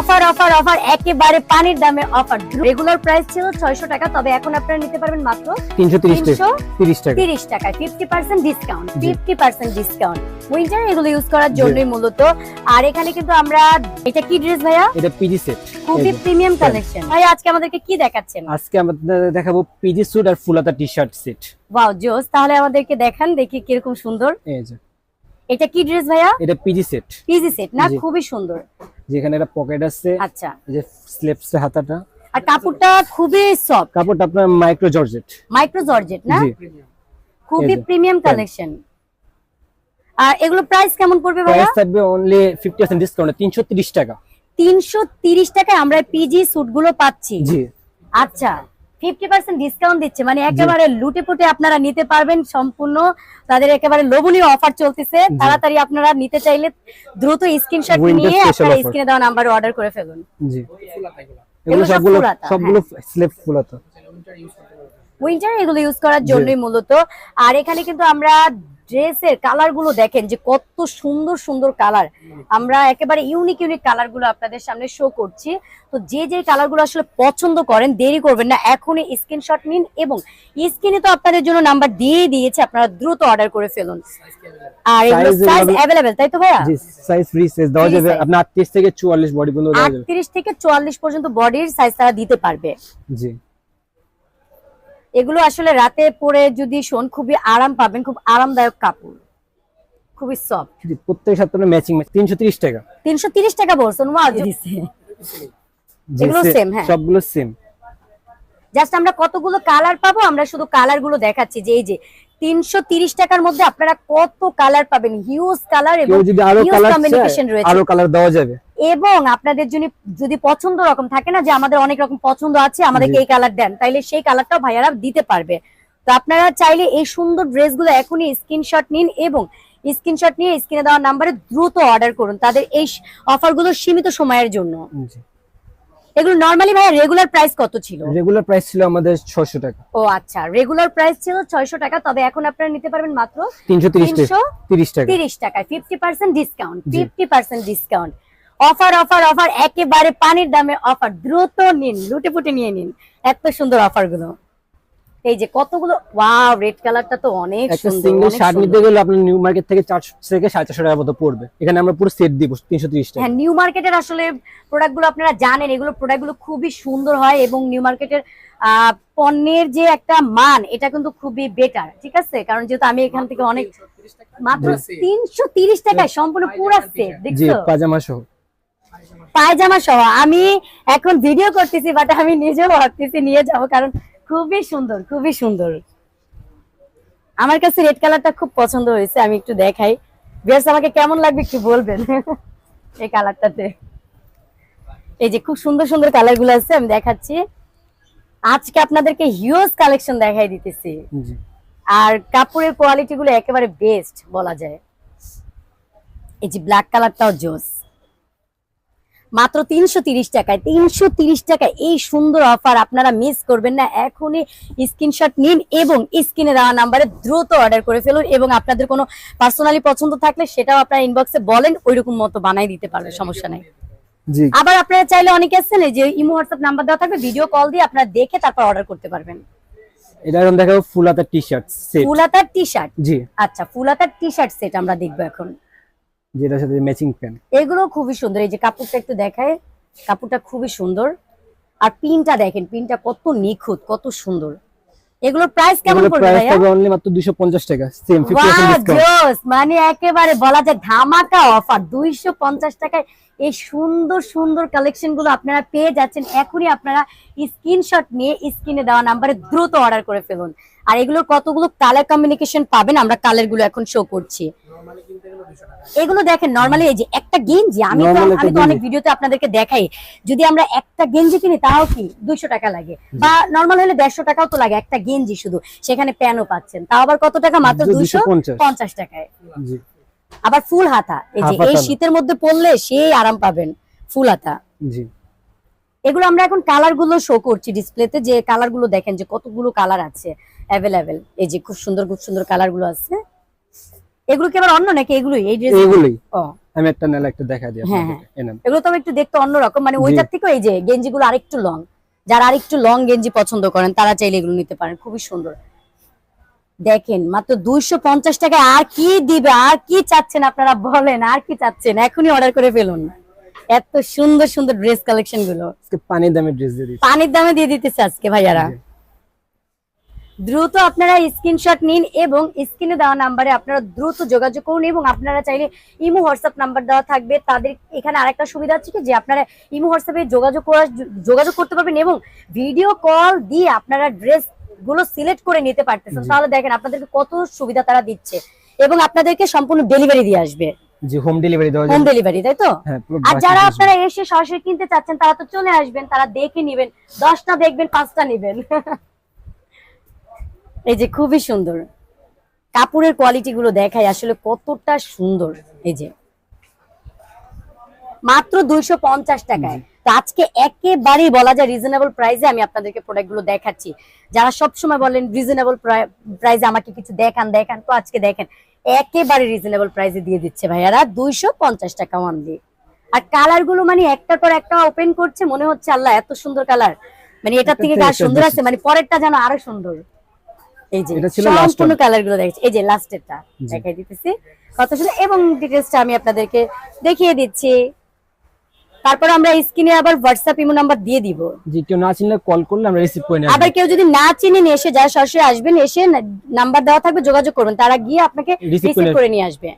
Offer offer offer একেবারে পানির দামে অফার রেগুলার প্রাইস ছিল ছয়শো টাকা তবে এখন আপনারা নিতে পারবেন মাত্র তিনশো তিরিশ টাকা। তিরিশ টাকায় fifty percent discount fifty percent discount winter এগুলো ইউজ করার। জন্যই মূলত। আর এখানে কিন্তু আমরা এটা কি ড্রেস ভাইয়া? এটা পিজি সেট খুবই প্রিমিয়াম কালেকশন ভাইয়া আজকে আমাদেরকে কি দেখাচ্ছেন? আজকে আমাদের দেখাবো পিজি স্যুট আর ফুলাতা টি শার্ট সেট ওয়াও জোস তাহলে আমাদেরকে দেখান দেখি কীরকম সুন্দর। এই যে। এটা কি ড্রেস ভাইয়া? এটা পিজি সেট পিজি সেট না? খুবই সুন্দর। যেখানে একটা পকেট আছে আচ্ছা। এই যে স্লেপস হাতাটা। আর কাপড়টা খুবই সফট কাপড়টা আপনার মাইক্রো জর্জেট মাইক্রো জর্জেট না? খুবই প্রিমিয়াম কালেকশন আর এগুলো প্রাইস কেমন পড়বে ভাইয়া প্রাইস থাকবে অনলি ফিফটি পার্সেন্ট ডিসকাউন্ট তিনশো তিরিশ টাকা। তিনশো তিরিশ টাকায় আমরা পিজি স্যুটগুলো পাচ্ছি। জি। আচ্ছা। ফিফটি পার্সেন্ট ডিসকাউন্ট দিচ্ছে। মানে একেবারে লুটে পুটে আপনারা নিতে পারবেন সম্পূর্ণ। তাদের একেবারে লোভনীয় অফার চলতেছে। তাড়াতাড়ি আপনারা নিতে চাইলে দ্রুত স্ক্রিনশট নিয়ে আপনারা। স্ক্রিনে দেওয়া নাম্বারে অর্ডার করে ফেলুন। জি। এগুলো এগুলো সবগুলো সবগুলো স্লেপ ফুলাতা উইন্টার এগুলো ইউজ করার জন্যই মূলত। আর এখানে কিন্তু আমরা ড্রেসের কালারগুলো দেখেন যে কত সুন্দর সুন্দর কালার আমরা একেবারে ইউনিক ইউনিক কালারগুলো আপনাদের সামনে শো করছি। তো যে যে কালারগুলো আসলে পছন্দ করেন দেরি করবেন না। এখনই স্ক্রিনশট নিন এবং স্ক্রিনে তো আপনাদের জন্য নাম্বার দিয়ে দিয়েছে আপনারা দ্রুত অর্ডার করে ফেলুন। আর এগুলো সাইজ অ্যাভেলেবেল তাই তো ভাইয়া? জি সাইজ ফ্রি সাইজ দেওয়া যাবে। আপনার আটত্রিশ থেকে চুয়াল্লিশ বডি পর্যন্ত দেওয়া যাবে। আটত্রিশ থেকে চুয়াল্লিশ পর্যন্ত বডির সাইজ তারা দিতে পারবে। জি। এগুলো আসলে রাতে পরে যদি শোন খুবই আরাম পাবেন খুব আরামদায়ক কাপড়। খুবই সফট প্রত্যেক সপ্তাহে ম্যাচিং তিনশো তিরিশ টাকা। তিনশো তিরিশ টাকা বলছেন ওয়াও দিছে। এগুলো সে- হ্যাঁ। সবগুলো সেম জাস্ট আমরা কতগুলো কালার পাবো আমরা শুধু কালারগুলো দেখাচ্ছি যে এই যে তিনশো তিরিশ টাকার মধ্যে আপনারা কত কালার পাবেন। হিউজ কালার এবং আরও কালার রয়েছে। আরও কালার দেওয়া যাবে। এবং আপনাদের জন্য যদি পছন্দ রকম থাকে না যে আমাদের অনেক রকম পছন্দ আছে আমাদেরকে এই কালার দেন তাইলে সেই কালারটাও ভাইয়ারা দিতে পারবে। তো আপনারা চাইলে এই সুন্দর ড্রেসগুলো এখনই স্ক্রিনশট নিন এবং স্ক্রিনশট নিয়ে স্ক্রিনে দেওয়া নাম্বারে দ্রুত অর্ডার করুন তাদের এই অফারগুলো সীমিত সময়ের জন্য। এগুলো নর্মালি ভাইয়া রেগুলার প্রাইস কত ছিল? রেগুলার প্রাইস ছিল আমাদের ছশো টাকা। ও আচ্ছা রেগুলার প্রাইস ছিল ছয়শো টাকা তবে এখন আপনারা নিতে পারবেন মাত্র তিনশো তিরিশ টাকা। তিনশো তিরিশ টাকা। তিরিশ টাকায় ফিফটি পার্সেন্ট ডিসকাউন্ট জি। Fifty percent discount offer offer offer একেবারে পানির দামে অফার। দ্রুত নিন লুটে পুটে নিয়ে নিন। এত সুন্দর অফারগুলো এই যে কতগুলো ওয়াও রেড কালারটা তো অনেক সুন্দর সিঙ্গেল শার্ট নিতে গেলে আপনার নিউ মার্কেট থেকে চারশো থেকে সাড়ে চারশো টাকার মতো পড়বে। এখানে আমরা পুরো সেট দিব তিনশো তিরিশ টাকা। হ্যাঁ নিউ মার্কেটের আসলে প্রোডাক্টগুলো আপনারা জানেন এগুলো প্রোডাক্টগুলো খুবই সুন্দর হয় এবং নিউ মার্কেটের আহ, পণ্যের যে একটা মান এটা কিন্তু খুবই বেটার ঠিক আছে? কারণ যেহেতু আমি এখান থেকে অনেক মাত্র তিনশো তিরিশ টাকায় সম্পূর্ণ পুরা সেট জি দেখছ? পাজামা সহ। পায়জামা সহ। আমি এখন ভিডিও করতেছি বাট আমি নিজেও ভাবতেছি নিয়ে যাব কারণ খুবই সুন্দর খুবই সুন্দর। আমার কাছে রেড কালারটা খুব পছন্দ হয়েছে আমি একটু দেখাই। বিয়ার্স আমাকে কেমন লাগবে একটু বলবেন? এই কালারটাতে এই যে খুব সুন্দর সুন্দর কালারগুলো আছে আমি দেখাচ্ছি। আজকে আপনাদেরকে হিউজ কালেকশন দেখাই দিতেছি। আর কাপড়ের কোয়ালিটি গুলো একেবারে বেস্ট বলা যায়। এই যে ব্ল্যাক কালারটাও জোস মাত্র তিনশো তিরিশ টাকায়। তিনশো তিরিশ টাকায় এই সুন্দর অফার আপনারা মিস করবেন না। এখনই স্ক্রিনশট নিন এবং স্ক্রিনে দেওয়া নাম্বারে দ্রুত অর্ডার করে ফেলুন এবং আপনাদের কোনো পার্সোনালি পছন্দ থাকলে সেটাও আপনারা ইনবক্সে বলেন ওইরকম মতো বানাই দিতে পারবে সমস্যা নেই। আবার আপনারা চাইলে অনেকে আসছেন যে ইমো হোয়াটসঅ্যাপ নাম্বার দেওয়া থাকবে ভিডিও কল দিয়ে আপনারা দেখে তারপর অর্ডার করতে পারবেন। এটা এখন দেখাবো ফুল হাতার টি শার্ট সেট ফুলাতার টি শার্ট জি। আচ্ছা ফুলাতার টি শার্ট সেট আমরা দেখব এখন। যেটার সাথে ম্যাচিং প্যান্ট এগুলো খুবই সুন্দর। এই যে কাপড়টা একটু দেখায় কাপড়টা খুবই সুন্দর। আর পিনটা দেখেন পিনটা কত নিখুঁত কত সুন্দর। এগুলোর প্রাইস কেমন এগুলো পড়বে প্রাইস ভাইয়া? থাকবে অনলি মাত্র দুশো পঞ্চাশ টাকা same fifty Wow, percent discount জোস মানে একেবারে বলা যায় ধামাকা অফার দুইশো পঞ্চাশ টাকায় এই সুন্দর সুন্দর কালেকশনগুলো আপনারা পেয়ে যাচ্ছেন। এখনই আপনারা স্ক্রিনশট নিয়ে স্ক্রিনে দেওয়া নাম্বারে দ্রুত অর্ডার করে ফেলুন। আর এগুলোর কতগুলো কালার কমিউনিকেশন পাবেন আমরা কালারগুলো এখন শো করছি। এগুলো দেখেন নর্মালি এই যে একটা গেঞ্জি আমি আমি তো অনেক ভিডিওতে আপনাদেরকে দেখাই যদি আমরা একটা গেঞ্জি কিনি তাও কি দুইশো টাকা লাগে? বা নর্মাল হলে দেড়শো টাকাও তো লাগে একটা গেঞ্জি শুধু। সেখানে প্যানও পাচ্ছেন। তাও আবার কত টাকা? মাত্র দুইশো 250 পঞ্চাশ। টাকায়। জি। আবার ফুল হাতা। এই যে এই শীতের মধ্যে পরলে সেই আরাম পাবেন ফুল হাতা। জি। এগুলো আমরা এখন কালারগুলো শো করছি ডিসপ্লেতে যে কালারগুলো দেখেন যে কতগুলো কালার আছে অ্যাভেলেবেল এই যে খুব সুন্দর খুব সুন্দর কালারগুলো আছে। এগুলো কি আবার অন্য নাকি এগুলোই? এই ড্রেস এগুলোই। আমি একটা নালে একটা দেখা দিই হ্যাঁ, নেন। এগুলো তো একটু দেখতে অন্যরকম। মানে জি। ওইটার থেকে এই যে গেঞ্জিগুলো আরেকটু লং যারা আরেকটু লং গেঞ্জি পছন্দ করেন তারা চাইলে এগুলো নিতে পারেন। খুবই সুন্দর। দেখেন মাত্র দুইশো পঞ্চাশ টাকা আর কি দিবে আর কি চাচ্ছেন আপনারা বলেন আর কি চাচ্ছেন? এখনই অর্ডার করে ফেলুন। এত সুন্দর সুন্দর ড্রেস কালেকশনগুলো। পানির দামে ড্রেস দিয়ে দিচ্ছি। পানির দামে দিয়ে দিতেছে আজকে ভাইয়ারা। দ্রুত আপনারা স্ক্রিনশট নিন এবং স্ক্রিনে দেওয়া নাম্বারে আপনারা দ্রুত যোগাযোগ করুন এবং আপনারা চাইলে ইমো হোয়াটসঅ্যাপ নাম্বার দেওয়া থাকবে। তাদের এখানে আরেকটা সুবিধা আছে কি? যে আপনারা ইমো হোয়াটসঅ্যাপে যোগাযোগ করা যোগাযোগ করতে পারবেন এবং ভিডিও কল দিয়ে আপনারা ড্রেসগুলো সিলেক্ট করে নিতে পারতেছেন। তাহলে দেখেন আপনাদেরকে কত সুবিধা তারা দিচ্ছে এবং আপনাদেরকে সম্পূর্ণ ডেলিভারি দিয়ে আসবে। জি হোম ডেলিভারি দেওয়া হোম ডেলিভারি তাই তো? হ্যাঁ আর যারা আপনারা এসে সরাসরি কিনতে চাচ্ছেন তারা তো চলে আসবেন তারা দেখে নিবেন দশটা দেখবেন পাঁচটা নিবেন। এই যে খুবই সুন্দর। কাপড়ের কোয়ালিটি গুলো দেখাই আসলে কতটা সুন্দর এই যে। মাত্র দুইশো পঞ্চাশ টাকায়। তো আজকে একেবারেই বলা যায় রিজনেবল প্রাইসে আমি আপনাদেরকে প্রোডাক্টগুলো দেখাচ্ছি। যারা সব সময় বলেন রিজনেবল প্রাইসে আমাকে কিছু দেখান দেখান তো আজকে দেখেন একেবারে রিজনেবল প্রাইসে দিয়ে দিচ্ছে ভাইয়ারা দুইশো পঞ্চাশ টাকা অনলি আর কালারগুলো মানে একটার পর একটা ওপেন করছে মনে হচ্ছে আল্লাহ এত সুন্দর কালার মানে এটার থেকে কার সুন্দর। আছে মানে পরেরটা যেন আরও সুন্দর। এই যে সম্পূর্ণ। কালারগুলো দেখছি। এই যে লাস্টেরটা দেখাই দিতেছি। কত সুন্দর। এবং ডিটেলসটা আমি আপনাদেরকে দেখিয়ে দিচ্ছি। তারপর আমরা স্ক্রিনে আবার হোয়াটসঅ্যাপ ইমো নাম্বার দিয়ে দিব। জি কেউ না চিনলে কল করলে আমরা রিসিভ করে নেব। আবার কেউ যদি না চিনেন এসে যায় সরাসরি আসবেন এসে নাম্বার দেওয়া থাকবে যোগাযোগ করবেন। তারা গিয়ে আপনাকে রিসিভ করে নিয়ে আসবে।